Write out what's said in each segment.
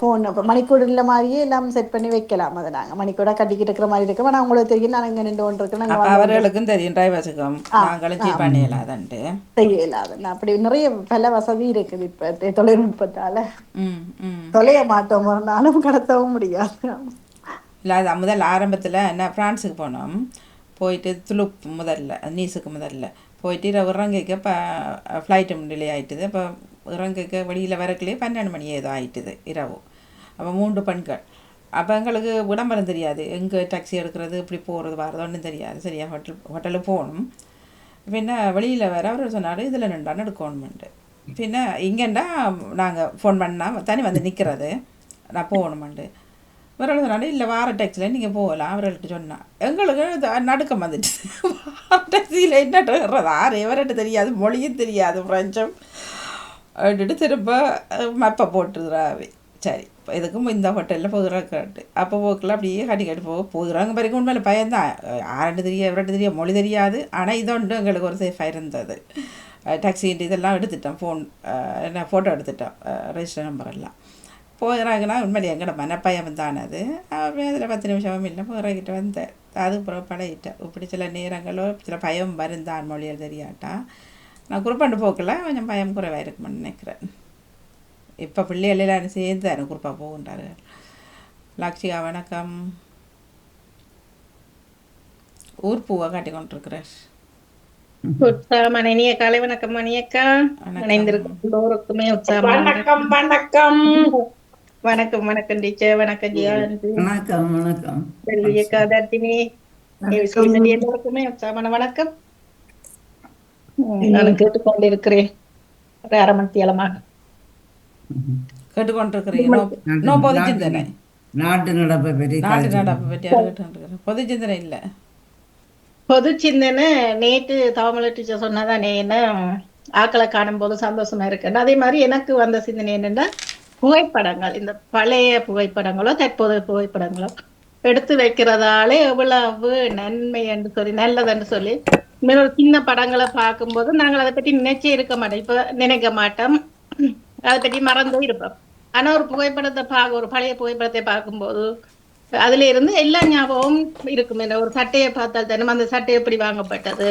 Phone இப்போ மணிக்கூட மாதிரியே எல்லாம் செட் பண்ணி வைக்கலாம். அதை நாங்கள் மணிக்கூட கட்டிக்கிட்டு இருக்கிற மாதிரி இருக்கும் ஆனால் உங்களுக்கு தெரியும் நான் இங்கே நின்று இருக்கேன் அப்போ நாங்கள் அவர்களுக்கும் தெரியும். டிரைவர்ஸுக்கும் நாங்களும் சீட் பண்ணிடலாதன்ட்டு செய்ய அப்படி நிறைய பல வசதி இருக்குது இப்போ. தொழில்நுட்பத்தால. தொலைய மாட்டோம். ஒரு நாளும் கடத்தவும் முடியாது. இல்லை அது முதல்ல ஆரம்பத்தில் என்ன ஃப்ரான்ஸுக்கு போனோம். போயிட்டு துலுப் முதல்ல நீஸுக்கு முதல்ல. போயிட்டு இரவு இறங்கிக்க இப்போ ஃப்ளைட்டும் டிலே ஆயிட்டுது அப்போ இறங்கிக்க வெளியில் வரக்குள்ளே பன்னெண்டு மணி ஏதோ ஆயிட்டுது இரவு. அப்போ மூன்று பெண்கள். அப்போ எங்களுக்கு விளம்பரம் தெரியாது. எங்கே டாக்ஸி எடுக்கிறது இப்படி போகிறது வர்றது ஒன்றும் தெரியாது. சரியா ஹோட்டல் ஹோட்டலுக்கு போகணும். பின்ன வெளியில் வேறு அவர் சொன்னார் இதில் ரெண்டான்னு எடுக்கணுமெண்டு பின்ன இங்கேண்டா நாங்கள் ஃபோன் பண்ணால் தனி வந்து நிற்கிறது நான் போகணுமெண்டு இவர்கள் சொன்னாரு இல்லை வார டாக்ஸியில் நீங்கள் போகலாம். அவர்கள்ட்ட சொன்னான் எங்களுக்கு நடுக்கம் வந்துட்டு. வார டாக்ஸியில் என்ன ஆறு எவர்கிட்ட தெரியாது மொழியும் தெரியாது ஃப்ரெஞ்சும் அப்படின்ட்டு திரும்ப மப்பை போட்டுறாவே சரி இப்போ எதுக்கும் இந்த ஹோட்டலில் போகிறாக்காட்டு அப்போ போக்கில் அப்படியே கட்டி போக போகிறாங்க பிறகு உண்மையில பயந்தான் ஆரண்டு தெரியாது எவர்கிட்ட தெரியாது மொழி தெரியாது. ஆனால் இதொன்று எங்களுக்கு ஒரு சேஃபாக இருந்தது. டாக்ஸி இதெல்லாம் எடுத்துட்டோம் ஃபோன் என்ன ஃபோட்டோ எடுத்துட்டோம் ரெஜிஸ்டர் நம்பர் எல்லாம். போகிறாங்கன்னா உண்மையிலே எங்களோட மனப்பயம் தான் அது. அப்படியே அதில் பத்து நிமிஷமும் இல்லை போகிறாக்கிட்ட வந்தேன். அதுக்கப்புறம் பழகிட்டேன். இப்படி சில நேரங்களோ சில பயம் வருந்தான் மொழியில் தெரியாட்டா. நான் குறுப்பாண்டு போக்கில் கொஞ்சம் பயம் குறைவாக இருக்குமென்னு நினைக்கிறேன். இப்போ பிள்ளைகள் எல்லாரும் சேர்ந்து எனக்கு குறுப்பாக போகின்றாரு லக்ஷிகா வணக்கம் ஊர் பூவை காட்டி கொண்டிருக்கிறார் இனிய காலை வணக்கம் மணியக்கா வணக்கம். இணைந்திருக்கும் எல்லோருக்குமே உற்சாகமான வணக்கம் வணக்கம் வணக்கம் வணக்கம் டீச்சர் வணக்கம் வணக்கம் வணக்கம் வெள்ளியக்கா தர்த்தினி எல்லோருக்குமே உற்சாகமான வணக்கம் நான் கேட்டுக்கொண்டிருக்கிறேன் ஒரு அரை மணி தேலமாக கேட்டுக்கொண்டிருக்கிறீங்க. நோ நோ பொது சிந்தனை. நாட்டு நடப்பை பற்றி நாட்டு நடப்பு பற்றி யார் கேட்டுருக்கிறேன் பொது சிந்தனை இல்லை. பொது சிந்தனை நேற்று தமிழ் டீச்சர் சொன்னதானே என்ன ஆக்களை காணும் போது சந்தோஷமா இருக்குன்னு. அதே மாதிரி எனக்கு வந்த சிந்தனை என்னன்னா புகைப்படங்கள். இந்த பழைய புகைப்படங்களோ தற்போதைய புகைப்படங்களோ எடுத்து வைக்கிறதால எவ்வளவு நன்மை என்று சொல்லி நல்லதுன்னு சொல்லி இன்னொரு ஒரு சின்ன படங்களை பார்க்கும்போது நாங்கள் அதை பற்றி நினைச்சே இருக்க மாட்டோம். இப்ப நினைக்க மாட்டோம். அதை பற்றி மறந்தே இருப்போம். ஆனா ஒரு புகைப்படத்தை பார்க்க ஒரு பழைய புகைப்படத்தை பார்க்கும்போது அதுல இருந்து எல்லா ஞாபகமும் இருக்கும். என்ன ஒரு சட்டையை பார்த்தால் தானே அந்த சட்டை எப்படி வாங்கப்பட்டது?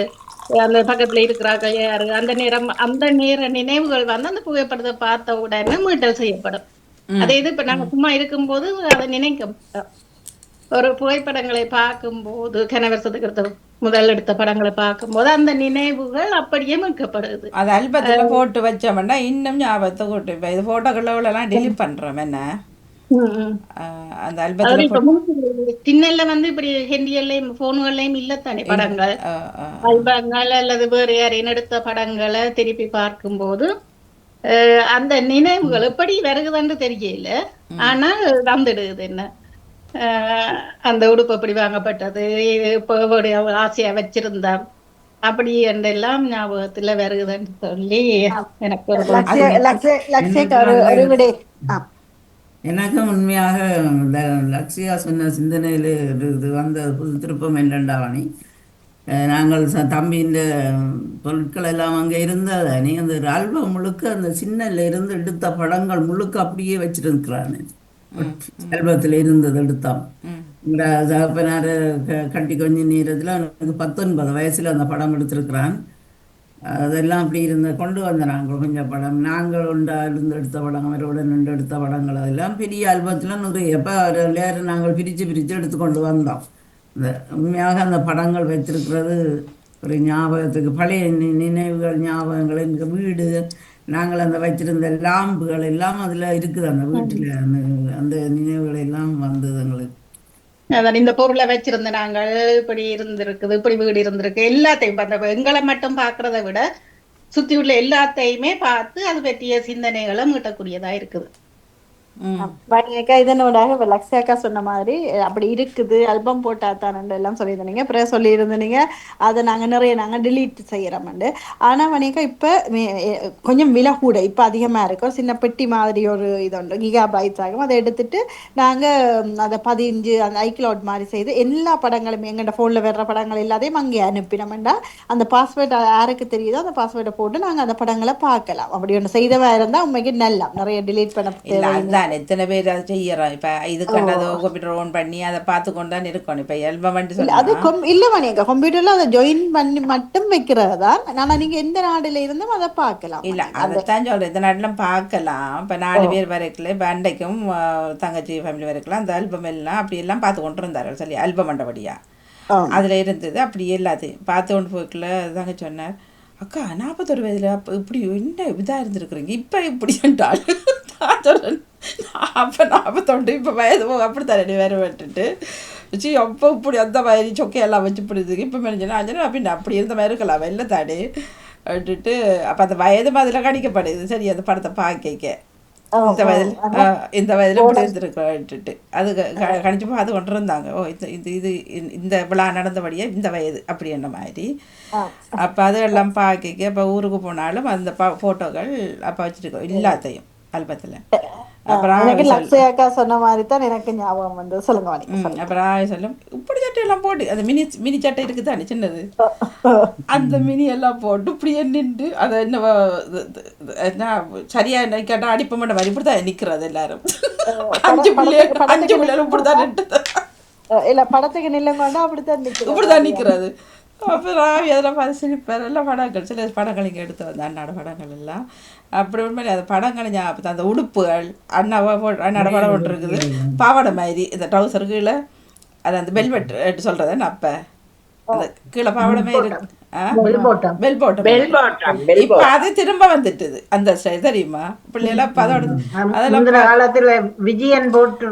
அந்த பக்கத்துல இருக்கிறாங்க யாரு? அந்த நேரம் அந்த நேர நினைவுகள் வந்து அந்த புகைப்படத்தை பார்த்த உடனே மீட்டல் செய்யப்படும். அதே இது இப்ப நாங்க சும்மா இருக்கும்போது அதை நினைக்க மாட்டோம் ஒரு புகைப்படங்களை பார்க்கும்போது கனவரசத்துக்கு எடுத்த முதல் எடுத்த படங்களை பார்க்கும்போது அந்த நினைவுகள் அப்படியே மீட்கப்படுது அது அல்பத்தில் போட்டு வச்சோம்னா இன்னும் ஞாபகத்தை கூட்டு இப்போ இது ஃபோட்டோக்களெல்லாம் டெலிட் பண்ணுறோம் என்ன? அந்த அல்பத்தில் திண்ணல்ல வந்து இப்படி ஹெண்டியல்லையும் போனுகள்லையும் இல்லத்தானே படங்கள். ஆல்பங்கள் அல்லது வேறு யாரையும் எடுத்த படங்களை திருப்பி பார்க்கும்போது அந்த நினைவுகள் எப்படி வருகுதுன்னு தெரியல. ஆனால் வந்துடுது என்ன? அந்த உடுப்பு எப்படி வாங்கப்பட்டது இப்போ ஆசையா வச்சிருந்தா அப்படி என்றெல்லாம் ஞாபகத்துல வருகுதுன்னு சொல்லி எனக்கு ஒரு எனக்கும் உண்மையாக லக்ஷியா சொன்ன சிந்தனையில் இது வந்த புது திருப்பம் என்னண்டாவணி நாங்கள் தம்பியின் பொருட்கள் எல்லாம் அங்கே இருந்ததானே அந்த ஒரு ஆல்பம் முழுக்க அந்த சின்னல இருந்து எடுத்த படங்கள் முழுக்க அப்படியே வச்சிருக்கிறானே. ஆல்பத்தில் இருந்தது எடுத்தான். இந்த தகப்பனார் கட்டி கொஞ்ச நேரத்தில் எனக்கு பத்தொன்பது வயசில் அந்த படம் எடுத்திருக்கிறான். அதெல்லாம் அப்படி இருந்த கொண்டு வந்த நாங்கள் கொஞ்சம் படம். நாங்கள் உண்டா இருந்து எடுத்த படம் அவரோட நின்று எடுத்த படங்கள் அதெல்லாம் பெரிய ஆல்பத்தில் நிறைய. எப்போ லேர் நாங்கள் பிரித்து பிரித்து எடுத்து கொண்டு வந்தோம். இந்த உண்மையாக அந்த படங்கள் வைத்திருக்கிறது ஒரு ஞாபகத்துக்கு பழைய நினைவுகள் ஞாபகங்கள் எங்கள் வீடு நாங்கள் அந்த வைத்திருந்த லாம்புகள் எல்லாம் அதில் இருக்குது அந்த வீட்டில். அந்த அந்த நினைவுகள் எல்லாம் வந்தது எங்களுக்கு. அதான் இந்த பொருளை வச்சிருந்த நாங்கள் இப்படி இருந்திருக்குது இப்படி வீடு இருந்திருக்கு. எல்லாத்தையும் அந்த எங்களை மட்டும் பார்க்கறத விட சுத்தி உள்ள எல்லாத்தையுமே பார்த்து அது பற்றிய சிந்தனைகளை மீட்டக்கூடியதா இருக்குது. வணிகக்கா இதனோடாக இப்ப லக்ஷாக்கா சொன்ன மாதிரி அப்படி இருக்குது ஆல்பம் போட்டா தான் எல்லாம் சொல்லியிருந்தீங்க. அப்புறம் சொல்லியிருந்தீங்க. அதை நாங்க நிறைய நாங்க delete செய்யறோம்ண்டு ஆனா வணிகா இப்ப கொஞ்சம் விலை கூட இப்ப அதிகமா இருக்கும் சின்ன பெட்டி மாதிரி ஒரு இது உண்டு கிகா பைட்ஸ் ஆகும். அதை எடுத்துட்டு நாங்க அதை பதிஞ்சு அந்த ஐக்ளவுட் மாதிரி செய்து எல்லா படங்களும் எங்கள்ட போன்ல வர்ற படங்கள் எல்லாத்தையும் அங்கே அனுப்பினோம்டா அந்த பாஸ்வேர்ட் யாருக்கு தெரியுதோ அந்த பாஸ்வேர்டை போட்டு நாங்க அந்த படங்களை பார்க்கலாம். அப்படி ஒன்று செய்தவா இருந்தா உண்மைக்கு நல்லா நிறைய delete பண்ண தானே எத்தனை பேர் அதை செய்யறோம் இப்ப இது கண்டது கம்ப்யூட்டர் ஓன் பண்ணி அதை பார்த்து கொண்டு தான் இருக்கணும் இப்ப எல்பம் வந்து இல்ல, அது இல்ல மணியக்கா கம்ப்யூட்டர்ல அதை ஜாயின் பண்ணி மட்டும் வைக்கிறது தான் ஆனா நீங்க எந்த நாடுல இருந்தும் அதை பார்க்கலாம் இல்ல அதைத்தான் சொல்றேன் இந்த நாட்டிலும் பார்க்கலாம் இப்ப நாலு பேர் வரைக்கும் இப்ப அண்டைக்கும் தங்கச்சி ஃபேமிலி வரைக்கும் அந்த ஆல்பம் எல்லாம் அப்படி எல்லாம் பார்த்து கொண்டு இருந்தார்கள் சொல்லி ஆல்பம் மண்டபடியா. அதுல இருந்தது அப்படி எல்லாத்தையும் பார்த்து கொண்டு போய்க்குள்ள தாங்க சொன்னார் அக்கா நாற்பத்தொரு வயதுல அப்ப இப்படி என்ன இதாக இருந்திருக்கிறீங்க இப்போ இப்படி என்றாள் அப்போ நாற்பத்தொண்டு இப்போ வயது போக அப்படி தரடி வேற விட்டுட்டு. சி அப்போ இப்படி அந்த மாதிரி சொக்கையெல்லாம் வச்சு பிடிச்சதுக்கு இப்போ மெனிஞ்சனா அஞ்சனா அப்படின்னு அப்படி இருந்த மாதிரி இருக்கலாம். வெளில தாடி விட்டுட்டு அப்போ அந்த வயது மாதிரில கணிக்கப்படுது. சரி அந்த படத்தை பார்க்க இந்த வயதில் இந்த வயதில் இப்படி இருந்திருக்கிட்டு அது க- க- கணிச்சு பார்த்து கொண்டு இருந்தாங்க. ஓ இந்த இது இது இந்த- விழா நடந்தபடியே இந்த வயது அப்படி என்ன மாதிரி. அப்போ அதெல்லாம் பார்க்க இப்போ ஊருக்கு போனாலும் அந்த ப ஃபோட்டோக்கள் அப்போ வச்சுருக்கோம். எல்லாத்தையும். எனக்கு அக்கா சொன்ன மாதிரி தான் எனக்கு ஞாபகம் வந்து சொல்லுங்க அப்புறம் சொல்லும். இப்படி சட்டையெல்லாம் போட்டு அந்த மினி மினி சட்டை இருக்குதானே சின்னது? அந்த மினி எல்லாம் போட்டு இப்படியே நின்று அதை என்ன சரியா என்ன கேட்டால் அடிப்ப மாட்டேன் மாதிரி இப்படி தான் நிற்கிறது எல்லாரும் அஞ்சு பிள்ளைகள் அஞ்சு பிள்ளைகளும் இப்படி தான் நின்று இல்ல படத்துக்கு நில்லங்கொண்டா அப்படித்தான் நிக்கிறேன் இப்படி தான் நிற்கிறது அப்புறம் அதெல்லாம் பார்த்து சிரிப்பார் எல்லாம் படங்கள் சில படங்கள் இங்கே எடுத்து வந்த அண்ணாட படங்கள் எல்லாம். அப்படி உண்மையிலே அந்த படங்கள் ஞாபகத்து அந்த உடுப்புகள் அண்ணாவா போ அண்ணாட படம் ஒன்று இருக்குது. பாவாடை மாதிரி இந்த ட்ரௌசர் கீழே அது அந்த பெல்வெட் சொல்கிறது என்ன அப்போ? அந்த கீழே பாவாடை மாதிரி இருக்கு. ஆ? Bell bottom bell bottom bell இப்போ அது திரும்ப வந்துட்டுது அந்த ஸ்டைல் தெரியுமா? அதோட அதெல்லாம் காலத்துல விஜயன் போட்டு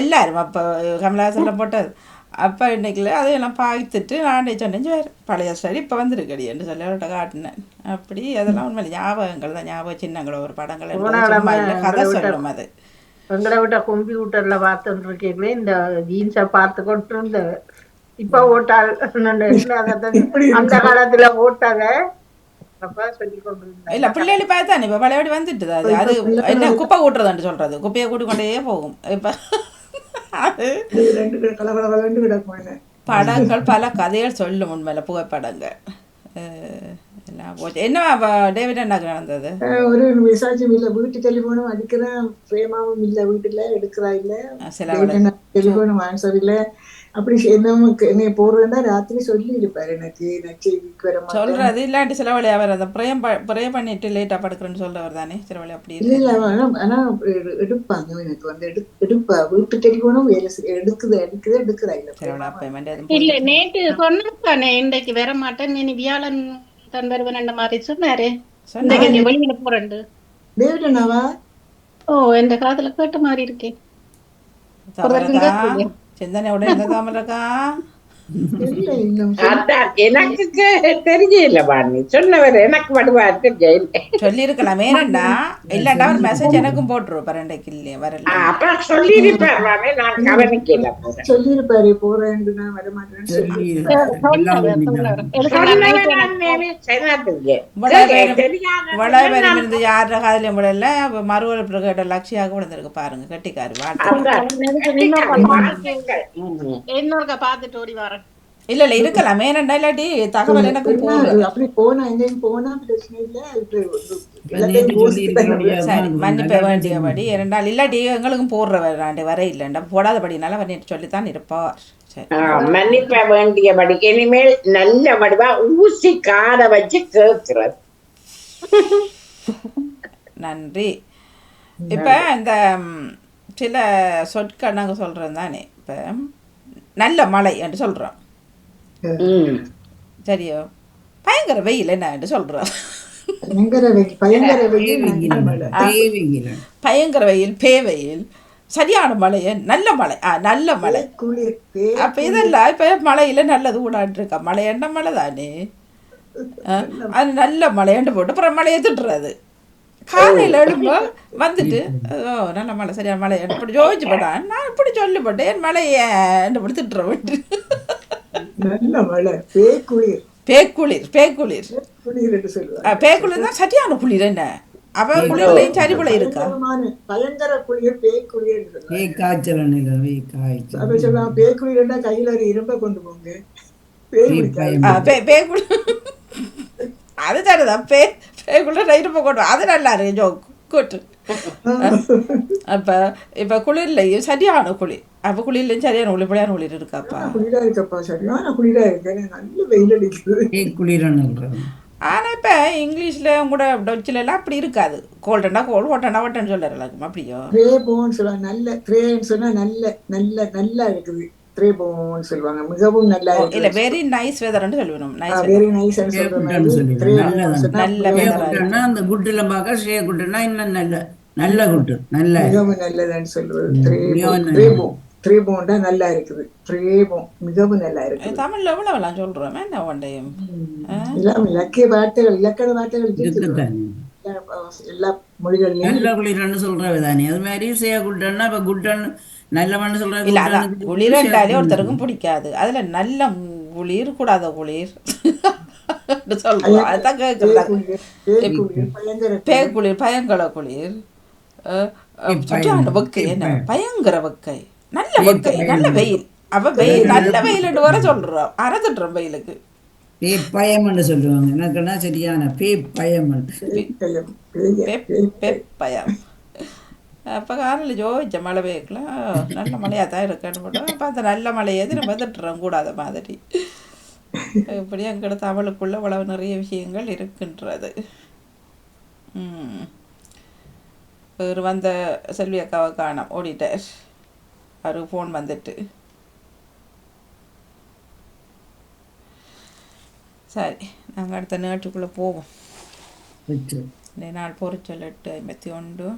எல்லாரும் அப்போ கமலஹாசனில் போட்டது. அப்போ இன்னைக்குல அதையெல்லாம் பார்த்துட்டு நான் சொன்னேன் சரி பழைய ஸ்டைல் இப்போ வந்திருக்கடி என்று சொல்லி அவர்கிட்ட காட்டினேன். அப்படி அதெல்லாம் உண்மையில ஞாபகங்கள் தான் ஞாபக சின்னங்களோ ஒரு படங்கள் கதை சொல்லும் அது. எங்களை விட்ட கம்ப்யூட்டர்ல பார்த்துட்டு இருக்கீங்களே இந்த ஜீன்ஸை பார்த்து கொண்டு இருந்த இப்ப ஓட்டாள். அந்த காலத்துல ஓட்டாத இல்லை பிள்ளைகள் பார்த்தானே இப்போ பழையபடி வந்துட்டுது அது? அது என்ன குப்பை கூட்டுறதுன்னு சொல்கிறது குப்பையை கூட்டி கொண்டே போகும். இப்போ படங்கள் பல கதைகள் சொல்லும் உண்மையில புகைப்படங்கள். என்ன டேவிட் என்னக்கு நடந்தது? ஒரு விசாரிச்சும் இல்ல வீட்டு டெலிபோனும் அடிக்கிறேன் பிரேமாவும் இல்ல வீட்டுல எடுக்கிறா இல்ல சில டெலிபோனும் ஆன்சர் இல்ல. அப்படி என்ன என்னைய போடுறேன்னா ராத்திரி சொல்லி இருப்பாரு எனக்கு நான் செய்திக்கு வர மாட்டேன். சொல்றது இல்லாட்டி சில வழி அவர் அந்த ப்ரேம் ப்ரே பண்ணிட்டு லேட்டா படுக்கிறேன்னு சொல்றவர் தானே சில வழி அப்படி இல்ல இல்ல ஆனா ஆனா எடு- எடுப்பாங்க எனக்கு வந்து எடு எடுப்பா. வீட்டு டெலிபோனும் வேலை எடுக்குது எடுக்குது எடுக்கிறா சில இல்ல இல்ல நேற்று சொன்னானே இன்றைக்கு வர மாட்டேன் இனி வியாழன் தான் வருவேன் அந்த மாதிரி சொன்னாரு. இன்றைக்கு இங்க வெளியில போறேன் தேவிடனாவா ஓ இந்த காதுல கேட்ட மாதிரி இருக்கேன் చందన ఎవడ ఎవడైందా తామరకా எனக்கு தெரியல பாணி சொன்னவர் எனக்கு வடுவார் தெரியல சொல்லியிருக்கலாம் ஏனண்டா இல்லாட்டா ஒரு மெசேஜ் எனக்கும் போட்டுருவோம் பரண்டைக்கு இல்லையே வரல. அப்ப சொல்லியிருப்பார் நான் கவனிக்கல போறேன் சொல்லியிருப்பாரு. போறேன்னு நான் வர இருந்து யார காதலையும் விடல மறுவரப்பு கேட்ட லட்சியாக விழுந்திருக்கு பாருங்க கட்டிக்காரு. ம். இன்னொருக்கா பார்த்துட்டு ஓடி வரேன் இல்ல இல்ல இருக்கலாம். ஏனண்டா இல்லாட்டி தகவல் எனக்கு போடுறது அப்படி போனா எங்கேயும் போனா பிரச்சனை இல்ல. சரி மன்னிப்ப வேண்டியபடி. இரண்டால் இல்லாட்டி எங்களுக்கும் போடுற வராண்டி வர இல்லைண்டா போடாதபடினால அவர் நேற்று சொல்லித்தான் இருப்பார். மன்னிப்ப வேண்டியபடி. இனிமேல் நல்ல வடிவா ஊசி காத வச்சு கேட்கிறது நன்றி. இப்ப இந்த சில சொற்கள் நாங்க சொல்றோம் தானே இப்ப நல்ல மழை என்று சொல்றோம். சரியோ. பயங்கர வெயில் என்ன என்று சொல்றோம் பயங்கர வெயில் பயங்கர வெயில் நல்ல மழை. தேவையில்லை. பயங்கர வெயில் பே வெயில் சரியான மழை நல்ல மழை. ஆ நல்ல மழை. அப்ப இதெல்லாம் இப்ப மழையில நல்லது ஊடாட்டு இருக்கா? மழை என்ன மழை தானே? அது நல்ல மழையண்டு போட்டு அப்புறம் மழையை திட்டுறது. காலையில எழும்ப வந்துட்டு ஓ நல்ல மழை சரியான மழை. இப்படி ஜோதிச்சு போட்டான் நான் இப்படி சொல்லிப்பட்டேன் என் மழையை இப்படி திட்டுற விட்டு நல்ல மழை. பே குளிர் பேக்குளிர். பேக்குளிர் குளிர் என்று சொல்லுவாங்க. பேக்குளிர் தான் சரியான குளிர் என்ன? அவ குளிர்லையும் சரிபுல இருக்கா? பயங்கர குளிர் பே குளிர் என்று சொல்லுவாங்க. வே காய்ச்சல் நிலை வே காய்ச்சல் அப்ப சொல்லுவாங்க பே குளிர்னா கையில ஒரு இரும்ப கொண்டு போங்க. பேக்குளிர். அது சரிதான் பே பேக்குளிர் நைட்டு போகட்டும் அது நல்லா இருக்கு ஜோக் கூட்டு. அப்ப இப்ப குளிர்லையும் சரியான குளிர். அப்ப குளிர்லையும் சரியான ஒளிப்படையான குளிர் இருக்காப்பா குளிரா இருக்கப்பா சரியான குளிரா இருக்கு நல்ல வெயில் அடிக்குது குளிரன்னு ஆனா இப்ப இங்கிலீஷ்ல கூட டச்சுல எல்லாம் அப்படி இருக்காது கோல்டனா கோல்டு ஹோட்டனா ஹோட்டன்னு சொல்லலாம் அப்படியோ த்ரே சொல்லுவாங்க நல்ல த்ரேன்னு சொன்னா நல்ல நல்ல நல்லா இருக்குது த்ரே போன்னு சொல்லுவாங்க மிகவும் நல்லா ஓ, இல்ல வெரி நைஸ் வெதர்னு சொல்லணும் நைஸ் வெரி நைஸ் த்ரே நல்ல குட்டுன்னா அந்த குட்டுல பார்க்க ஷே குட்டுன்னா இன்னும் நல்ல நல்ல குட்டு நல்ல மிகவும் நல்லதுன்னு சொல்லுவது த்ரேபோ மிகவும் நல்லது. த்ரேபோ த்ரேபோண்டா நல்லா இருக்குது. த்ரேபோ மிகவும் நல்லா இருக்குது. தமிழ்ல எவ்வளவுலாம் சொல்றோம் என்ன ஒன்றையும் எல்லாம் இலக்கிய வார்த்தைகள் இலக்கண வார்த்தைகள் எல்லா எல்லா மொழிகள்லயும். நல்ல குளிரன்னு சொல்றது தானே? அது மாதிரி சே குட்டன்னா இப்ப குட்டன் நல்லவன்னு சொல்றது இல்ல அதான். குளிரண்டாலே ஒருத்தருக்கும் பிடிக்காது. அதுல நல்ல குளிர் கூடாத குளிர். சொல்றோம். பேக்குளிர், பயங்கர பேய் குளிர். பயங்கர குளிர் என்ன? பயங்கர வெக்கை. நல்ல வெக்கை நல்ல வெயில். அவ வெயில் நல்ல வெயில் வர சொல்றோம். அறத்துட்டுறோம் வெயிலுக்கு. பே பயம்னு சொல்லுவாங்க. எனக்குன்னா சரியான பே பயமன். பயம், பேய, பேய். பெப்பயம் அப்போ காலையில் ஜோதிச்ச மழை பெய்யக்கலாம் நல்ல மழையாக தான் இருக்குன்னு போட்டோம். அப்போ அந்த நல்ல மழையை திரும்ப திட்டுறோம் கூடாத மாதிரி. இப்படி எங்கட தமிழுக்குள்ள இவ்வளவு நிறைய விஷயங்கள் இருக்கின்றது. ம். ஒரு வந்த செல்வி அக்காவை காணோம். ஓடிட்டார். அவருக்கு ஃபோன் வந்துட்டு. சரி நாங்கள் அடுத்த நாட்டுக்குள்ளே போவோம். நாள் பொறிச்சல் எட்டு ஐம்பத்தி ஒன்று.